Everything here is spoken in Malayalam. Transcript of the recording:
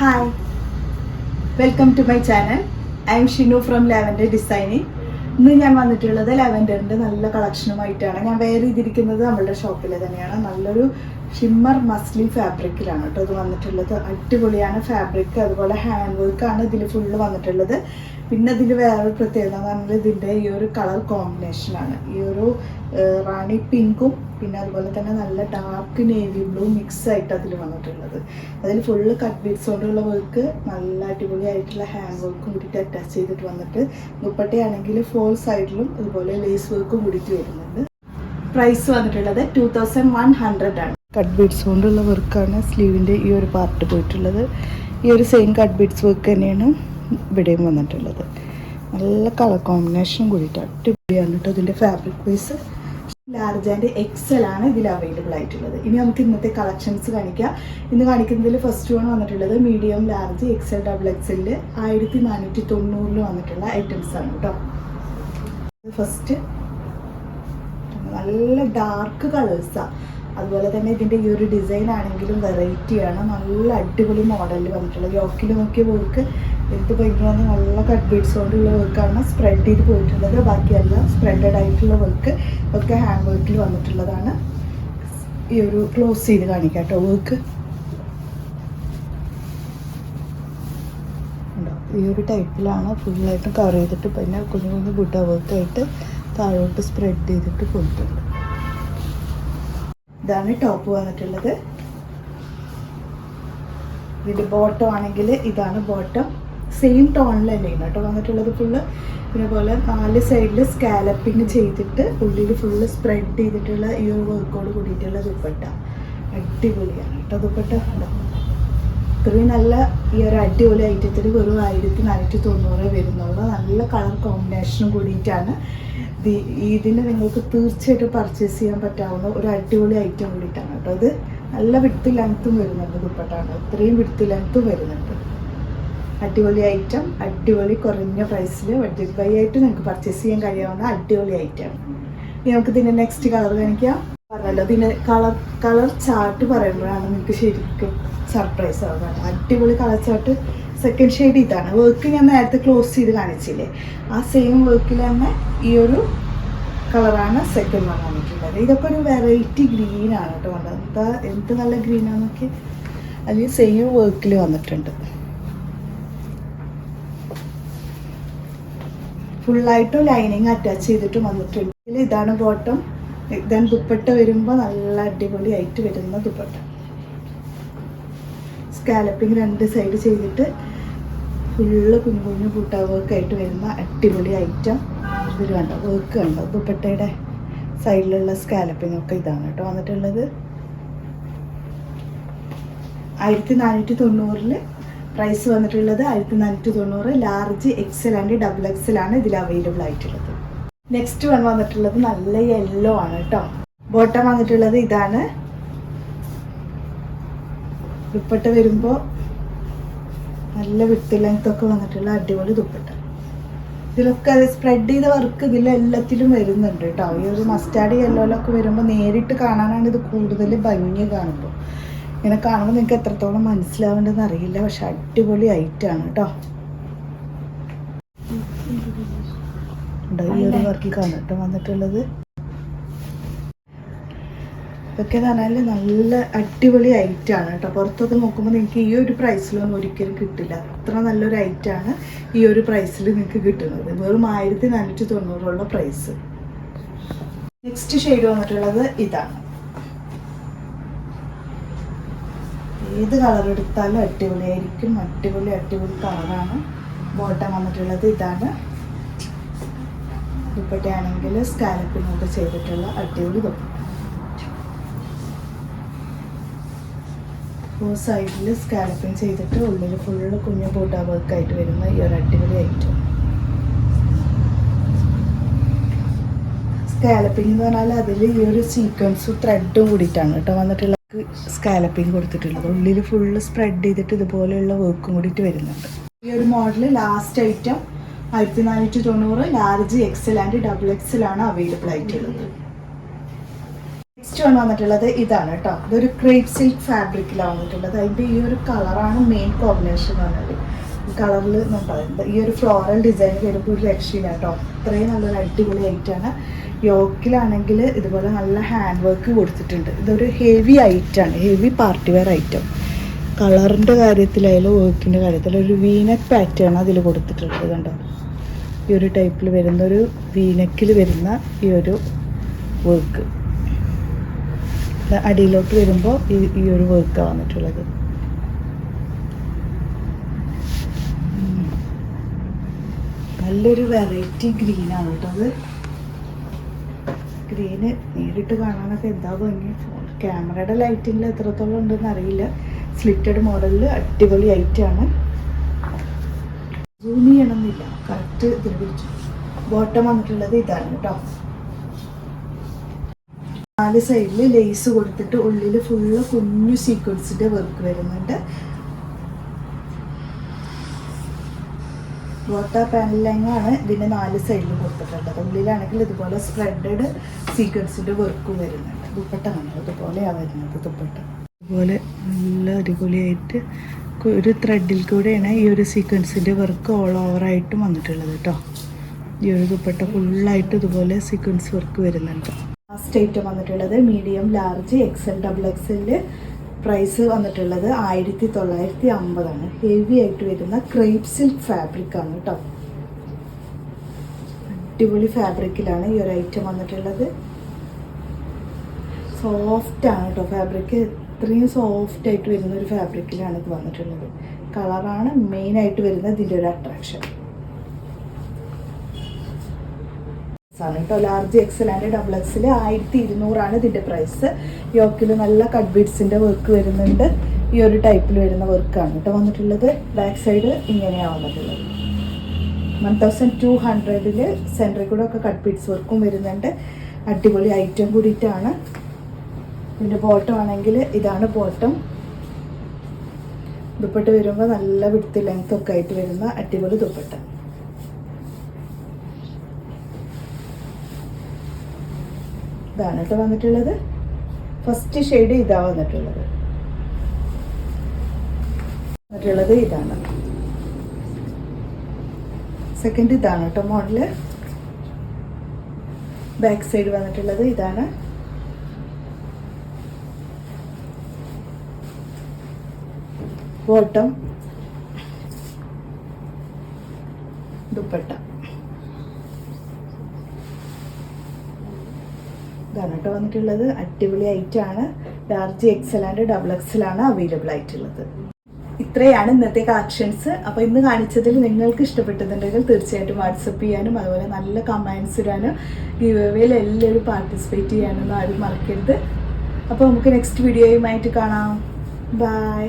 Hi welcome to my channel I'm Shinu from lavender designing ഇന്ന് ഞാൻ വന്നിട്ടുള്ളത് ലാവൻഡറിന്റെ നല്ല കളക്ഷനുമായിട്ടാണ് ഞാൻ വെയർ ചെയ്തിരിക്കുന്നത് നമ്മളുടെ ഷോപ്പിൽ തന്നെയാണ്. നല്ലൊരു ഷിമ്മർ മസ്ലിൻ ഫാബ്രിക്കിലാണ് കേട്ടോ ഇത് വന്നിട്ടുള്ളത്. അടിപൊളിയാണ് ഫാബ്രിക് അതുപോലെ ഹാൻഡ് വർക്കാണ് ഇതിൽ ഫുള്ള് വന്നിട്ടുള്ളത്. പിന്നെ ഇതിൽ വേറൊരു പ്രത്യേകത എന്ന് പറഞ്ഞാൽ ഇതിന്റെ ഈ ഒരു കളർ കോമ്പിനേഷനാണ് ഈ ഒരു റാണി പിങ്കും പിന്നെ അതുപോലെ തന്നെ നല്ല ഡാർക്ക് നേവി ബ്ലൂ മിക്സ് ആയിട്ട് അതിൽ വന്നിട്ടുള്ളത്. അതിൽ ഫുള്ള് കട്ട് ബീഡ്സ് കൊണ്ടുള്ള വർക്ക് നല്ല അടിപൊളിയായിട്ടുള്ള ഹാൻഡ് വർക്കും കൂടിയിട്ട് അറ്റാച്ച് ചെയ്തിട്ട് വന്നിട്ട് ദുപ്പട്ടയാണെങ്കിൽ ഫോൾ സൈഡിലും അതുപോലെ ലേസ് വർക്കും കൂടിയിട്ട് വരുന്നുണ്ട്. പ്രൈസ് വന്നിട്ടുള്ളത് ടു തൗസൻഡ് വൺ ഹൺഡ്രഡ് ആണ്. കട്ട് ബീഡ്സ് കൊണ്ടുള്ള വർക്കാണ് സ്ലീവിന്റെ ഈ ഒരു പാർട്ട് പോയിട്ടുള്ളത്. ഈ ഒരു സെയിം കട്ട് ബീഡ്സ് വർക്ക് തന്നെയാണ് ഇവിടെയും വന്നിട്ടുള്ളത്. നല്ല കളർ കോമ്പിനേഷൻ കൂടിയിട്ട് അടിപൊളിയാണ് കേട്ടോ ഇതിന്റെ fabric wise large and XL ആണ് ഇതിൽ അവൈലബിൾ ആയിട്ടുള്ളത്. ഇനി നമുക്ക് ഇന്നത്തെ കളക്ഷൻസ് കാണിക്കാം. ഇന്ന് കാണിക്കുന്നതിൽ ഫസ്റ്റ് വൺ വന്നിട്ടുള്ളത് മീഡിയം ലാർജ് എക്സൽ ഡബിൾ എക്സലിൽ ആയിരത്തി നാനൂറ്റി തൊണ്ണൂറിൽ വന്നിട്ടുള്ള ഐറ്റംസ് ആണ് കേട്ടോ ഫസ്റ്റ് നല്ല ഡാർക്ക് കളേഴ്സാണ് അതുപോലെ തന്നെ ഇതിന്റെ ഈ ഒരു ഡിസൈൻ ആണെങ്കിലും വെറൈറ്റിയാണ് നല്ല അടിപൊളി മോഡലിൽ വന്നിട്ടുള്ള യോക്കിൽ നോക്കിയ വർക്ക് എടുത്ത് ഭയങ്കര നല്ല കട്ട് ബീഡ്സ് കൊണ്ടുള്ള വർക്കാണ് സ്പ്രെഡ് ചെയ്ത് പോയിട്ടുള്ളത്. ബാക്കിയെല്ലാം സ്പ്രെഡഡ് ആയിട്ടുള്ള വർക്ക് ഒക്കെ ഹാൻഡ് വർക്കിൽ വന്നിട്ടുള്ളതാണ്. ഈ ഒരു ക്ലോസ് ചെയ്ത് കാണിക്കാം കേട്ടോ വർക്ക്? ഈ ഒരു ടൈപ്പിലാണ് ഫുള്ളായിട്ട് കവർ ചെയ്തിട്ട് പിന്നെ കുഞ്ഞു കുഞ്ഞു ബുട്ട വർക്കായിട്ട് താഴോട്ട് സ്പ്രെഡ് ചെയ്തിട്ട് കൊടുത്തിട്ടുണ്ട്. ഇതാണ് ടോപ്പ് വന്നിട്ടുള്ളത്. ഇതിന്റെ ബോട്ടം ആണെങ്കിൽ ഇതാണ് ബോട്ടം സെയിം ടോണിൽ തന്നെയാണ് കേട്ടോ വന്നിട്ടുള്ളത് ഫുള്ള് പിന്നെ പോലെ നാല് സൈഡിൽ സ്കാലപ്പിങ് ചെയ്തിട്ട് ഉള്ളിൽ ഫുള്ള് സ്പ്രെഡ് ചെയ്തിട്ടുള്ള ഈ ഒരു വർക്കോട് കൂടിയിട്ടുള്ള ദുപ്പട്ട. അടിപൊളിയാണ് കേട്ടോ ദുപ്പട്ട. ഉണ്ടോ ഇത്രയും നല്ല ഈ ഒരു അടിപൊളി ഐറ്റത്തിൽ വെറും ആയിരത്തി നാനൂറ്റി തൊണ്ണൂറ് വരുന്നുള്ളൂ. നല്ല കളർ കോമ്പിനേഷനും കൂടിയിട്ടാണ് ഇതിന് നിങ്ങൾക്ക് തീർച്ചയായിട്ടും പർച്ചേസ് ചെയ്യാൻ പറ്റാവുന്ന ഒരു അടിപൊളി ഐറ്റം കൂടിയിട്ടാണ് കേട്ടോ. ഇത് നല്ല വിടുത്ത് ലെങ്ത്തും വരുന്നുണ്ട് ദുപ്പട്ടാണ്. ഇത്രയും വിടുത്ത് ലെങ്ത്തും വരുന്നുണ്ട്. അടിപൊളി ഐറ്റം അടിപൊളി കുറഞ്ഞ പ്രൈസിൽ ബഡ്ജറ്റ് ബൈ ആയിട്ട് നിങ്ങൾക്ക് പർച്ചേസ് ചെയ്യാൻ കഴിയാവുന്ന അടിപൊളി ഐറ്റം നമുക്ക് ഇതിന്റെ നെക്സ്റ്റ് കളർ കാണിക്കാം. പറഞ്ഞല്ലോ. പിന്നെ കളർ കളർ ചാർട്ട് പറയുമ്പോഴാണ് നിങ്ങൾക്ക് ശരിക്കും സർപ്രൈസ് ആവുന്നത് അടിപൊളി കളർ ചാർട്ട് സെക്കൻഡ് ഷെയ്ഡ് ഇതാണ്. വർക്ക് ഞാൻ നേരത്തെ ക്ലോസ് ചെയ്ത് കാണിച്ചില്ലേ? ആ സെയിം വർക്കിൽ തന്നെ ഈ ഒരു കളറാണ് സെക്കൻഡ് വൺ വന്നിട്ടുള്ളത്. ഇതൊക്കെ ഒരു വെറൈറ്റി ഗ്രീൻ ആണ് കേട്ടോ കണ്ടത് എന്താ എന്ത് നല്ല ഗ്രീനാന്നൊക്കെ അതിൽ സെയിം വർക്കിൽ വന്നിട്ടുണ്ട്. ഫുള്ളായിട്ടും ലൈനിങ് അറ്റാച്ച് ചെയ്തിട്ട് വന്നിട്ടുണ്ട്. ഇതാണ് ബോട്ടം ഇതാണ് ദുപ്പട്ട വരുമ്പോൾ നല്ല അടിപൊളിയായിട്ട് വരുന്ന ദുപ്പട്ട സ്കാലപ്പിങ് രണ്ട് സൈഡ് ചെയ്തിട്ട് ഫുള്ള് കുഞ്ഞു കുഞ്ഞു കൂട്ട വർക്ക് വരുന്ന അടിപൊളി ഐറ്റം ഇതിൽ കണ്ടോ വർക്ക് കണ്ടോ? ദുപ്പട്ടയുടെ സൈഡിലുള്ള സ്കാലപ്പിംഗ് ഒക്കെ ഇതാണ് കേട്ടോ വന്നിട്ടുള്ളത്. ആയിരത്തി നാനൂറ്റി തൊണ്ണൂറിൽ പ്രൈസ് വന്നിട്ടുള്ളത് ആയിരത്തി നാനൂറ്റി തൊണ്ണൂറ് large XL and double XL ആണ് ഇതിൽ അവൈലബിൾ ആയിട്ടുള്ളത്. നെക്സ്റ്റ് വൺ വന്നിട്ടുള്ളത് നല്ല യെല്ലോ ആണ് കേട്ടോ ബോട്ടം വന്നിട്ടുള്ളത് ഇതാണ്. ദുപ്പട്ട വരുമ്പോൾ നല്ല വിട്ട് ലെങ്ത് ഒക്കെ വന്നിട്ടുള്ള അടിപൊളി ദുപ്പട്ട. ഇതിലൊക്കെ സ്പ്രെഡ് ചെയ്ത വർക്ക് ഇതിലെല്ലാത്തിലും വരുന്നുണ്ട് കേട്ടോ ഈ ഒരു മസ്റ്റാർഡ് യെല്ലോയിലൊക്കെ വരുമ്പോൾ നേരിട്ട് കാണാനാണ് ഇത് കൂടുതൽ ഭംഗി കാണുമ്പോൾ ഇങ്ങനെ കാണുമ്പോൾ നിങ്ങൾക്ക് എത്രത്തോളം മനസ്സിലാവേണ്ടതെന്ന് അറിയില്ല പക്ഷെ അടിപൊളി ഐറ്റാണ് കേട്ടോ ഉണ്ടോ? ഈ ഒരു വർക്കാണ് കേട്ടോ വന്നിട്ടുള്ളത്. ഇതൊക്കെ പറഞ്ഞാൽ നല്ല അടിപൊളി ഐറ്റാണ് കേട്ടോ. പുറത്തൊക്കെ നോക്കുമ്പോൾ നിങ്ങൾക്ക് ഈ ഒരു പ്രൈസിലൊന്നും ഒരിക്കലും കിട്ടില്ല. അത്ര നല്ലൊരു ഐറ്റാണ് ഈ ഒരു പ്രൈസിൽ നിങ്ങൾക്ക് കിട്ടുന്നത്. വെറും ആയിരത്തി നാനൂറ്റി തൊണ്ണൂറുള്ള പ്രൈസ് നെക്സ്റ്റ് ഷെയ്ഡ് വന്നിട്ടുള്ളത് ഇതാണ്. ഏത് കളർ എടുത്താലും അടിപൊളിയായിരിക്കും. അടിപൊളി അടിപൊളി കളറാണ് ബോട്ടം വന്നിട്ടുള്ളത് ഇതാണ്. ദുപ്പട്ടയാണെങ്കിൽ സ്കാലപ്പിനൊക്കെ ചെയ്തിട്ടുള്ള അടിപൊളി ദുപ്പട്ട സൈഡിൽ സ്കാലപ്പിൻ ചെയ്തിട്ട് ഉള്ളിൽ ഫുള്ള് കുഞ്ഞു പൂട്ടാ വർക്കായിട്ട് വരുന്ന ഈ ഒരു അടിപൊളി ഐറ്റം സ്കാലപ്പിംഗ് എന്ന് പറഞ്ഞാൽ അതിൽ ഈ ഒരു സീക്വൻസ് ത്രെഡും കൂടിയിട്ടാണ് കേട്ടോ വന്നിട്ടുള്ള സ്കാലപ്പിംഗ് കൊടുത്തിട്ടുള്ളത്. ഉള്ളിൽ ഫുള്ള് സ്പ്രെഡ് ചെയ്തിട്ട് ഇതുപോലെയുള്ള വർക്കും കൂടിയിട്ട് വരുന്നുണ്ട്. ഈ ഒരു മോഡൽ ലാസ്റ്റ് ഐറ്റം ആയിരത്തി നാനൂറ്റി തൊണ്ണൂറ് large XL and double XL ആണ് അവൈലബിൾ ആയിട്ടുള്ളത്. നെക്സ്റ്റ് ആണ് വന്നിട്ടുള്ളത് ഇതാണ് കേട്ടോ ഇതൊരു ക്രേപ്പ് സിൽക്ക് ഫാബ്രിക്കിലാണ് വന്നിട്ടുള്ളത്. അതിന്റെ ഈ ഒരു കളറാണ് മെയിൻ കോമ്പിനേഷൻ പറഞ്ഞത്. കളറിൽ പറയുന്നത്. ഈ ഒരു ഫ്ലോറൽ ഡിസൈൻ വരുമ്പോൾ ഒരു രക്ഷയില്ല കേട്ടോ അത്രയും നല്ലൊരു അടിപൊളി ഐറ്റാണ് യോക്കിലാണെങ്കിൽ ഇതുപോലെ നല്ല ഹാൻഡ് വർക്ക് കൊടുത്തിട്ടുണ്ട്. ഇതൊരു ഹെവി ഐറ്റാണ് ഹെവി പാർട്ടി വെയർ ഐറ്റം കളറിന്റെ കാര്യത്തിലായാലും വർക്കിന്റെ കാര്യത്തിലും ഒരു വീനക്ക് പാറ്റേൺ അതിൽ കൊടുത്തിട്ടുള്ളത് കണ്ടോ? ഈ ഒരു ടൈപ്പിൽ വരുന്ന ഒരു വീനക്കിൽ വരുന്ന ഈ ഒരു വർക്ക് അടിയിലോട്ട് വരുമ്പോൾ ഈ ഈ ഒരു വർക്കാണ് വന്നിട്ടുള്ളത്. നല്ലൊരു വെറൈറ്റി ഗ്രീനാണ് കേട്ടോ അത്. ഗ്രീന് നേരിട്ട് കാണാനൊക്കെ എന്താ ഭംഗി? ക്യാമറയുടെ ലൈറ്റിങ്ങിൽ എത്രത്തോളം ഉണ്ടെന്ന് അറിയില്ല. സ്ലിറ്റഡ് മോഡലിൽ അടിപൊളി ഐറ്റാണ് സൂം ചെയ്യണമെന്നില്ല. കറക്റ്റ് ഇതിൽ പിടിച്ചു. ബോട്ടം വന്നിട്ടുള്ളത് ഇതാണ് കേട്ടോ നാല് സൈഡിൽ ലേസ് കൊടുത്തിട്ട് ഉള്ളിൽ ഫുള്ള് കുഞ്ഞു സീക്വൻസിന്റെ വർക്ക് വരുന്നുണ്ട്. വാട്ടർ പാനലിങ്ങാണ് ഇതിന്റെ നാല് സൈഡിൽ കൊടുത്തിട്ടുള്ളത്. ഉള്ളിലാണെങ്കിൽ ഇതുപോലെ സ്പ്രെഡഡ് സീക്വൻസിന്റെ വർക്ക് വരുന്നുണ്ട്. ദുപ്പട്ട കാണാം ഇതുപോലെയാണ് വരുന്നത് ദുപ്പട്ട. അതുപോലെ നല്ല അടിപൊളിയായിട്ട് ഒരു ത്രെഡിൽ കൂടെയാണ് ഈ ഒരു സീക്വൻസിന്റെ വർക്ക് ഓൾ ഓവറായിട്ടും വന്നിട്ടുള്ളത് കേട്ടോ ഈ ഒരു ദുപ്പട്ട ഫുള്ളായിട്ട് ഇതുപോലെ സീക്വൻസ് വർക്ക് വരുന്നുണ്ട്. ലാസ്റ്റ് ഐറ്റം വന്നിട്ടുള്ളത് മീഡിയം ലാർജ് എക്സൽ ഡബിൾ എക്സലിൽ പ്രൈസ് വന്നിട്ടുള്ളത് ആയിരത്തി തൊള്ളായിരത്തി അമ്പതാണ് ഹെവി ആയിട്ട് വരുന്ന ക്രേപ്പ് സിൽക്ക് ഫാബ്രിക് ആണ് കേട്ടോ അടിപൊളി ഫാബ്രിക്കിലാണ് ഈ ഒരു ഐറ്റം വന്നിട്ടുള്ളത്. സോഫ്റ്റ് ആണ് കേട്ടോ ഫാബ്രിക് ഇത്രയും സോഫ്റ്റ് ആയിട്ട് വരുന്ന ഒരു ഫാബ്രിക്കിലാണ് ഇത് വന്നിട്ടുള്ളത്. കളറാണ് മെയിൻ ആയിട്ട് വരുന്നത് ഇതിന്റെ ഒരു അട്രാക്ഷൻ ആണ് കേട്ടോ ലാർജ് എക്സൽ ആൻഡ് ഡബിൾ എക്സിൽ ആയിരത്തി ഇരുന്നൂറാണ് ഇതിന്റെ പ്രൈസ് യോക്കിൽ നല്ല കട്ട് ബീഡ്സിന്റെ വർക്ക് വരുന്നുണ്ട്. ഈ ഒരു ടൈപ്പിൽ വരുന്ന വർക്കാണ് കേട്ടോ വന്നിട്ടുള്ളത്. ബാക്ക് സൈഡ് ഇങ്ങനെയാണ് വന്നിട്ടുള്ളത്. വൺ തൗസൻഡ് ടു ഹൺഡ്രഡിൽ സെന്ററിൽ കൂടെ ഒക്കെ കട്ട് ബീഡ്സ് വർക്കും വരുന്നുണ്ട്. അടിപൊളി ഐറ്റം കൂടിയിട്ടാണ്. ഇതിന്റെ ബോട്ടം ആണെങ്കിൽ ഇതാണ് ബോട്ടം ദുപ്പട്ട വരുമ്പോൾ നല്ല വിടുത്ത് ലെങ്ത്തൊക്കെ ആയിട്ട് വരുന്ന അടിപൊളി ദുപ്പട്ട. ഇതാണ് കേട്ടോ വന്നിട്ടുള്ളത്. ഫസ്റ്റ് ഷെയ്ഡ് ഇതാ വന്നിട്ടുള്ളത്. വന്നിട്ടുള്ളത് ഇതാണ്. സെക്കൻഡ് ഇതാണ് കേട്ടോ മോഡൽ. ബാക്ക് സൈഡ് വന്നിട്ടുള്ളത് ഇതാണ്. ബോട്ടം ദുപ്പട്ട. ഇതാണ് കേട്ടോ വന്നിട്ടുള്ളത് അടിപൊളി ഐറ്റാണ് large XL and double XL ആണ് അവൈലബിൾ ആയിട്ടുള്ളത്. ഇത്രയാണ് ഇന്നത്തെ കളക്ഷൻസ് അപ്പോൾ ഇന്ന് കാണിച്ചതിൽ നിങ്ങൾക്ക് ഇഷ്ടപ്പെട്ടതുണ്ടെങ്കിൽ തീർച്ചയായിട്ടും വാട്സപ്പ് ചെയ്യാനും അതുപോലെ നല്ല കമൻസ് ഇടാനും ഗിവേയിൽ എല്ലാവരും പാർട്ടിസിപ്പേറ്റ് ചെയ്യാനൊന്നും ആരും മറക്കരുത്. അപ്പോൾ നമുക്ക് നെക്സ്റ്റ് വീഡിയോയുമായിട്ട് കാണാം. ബൈ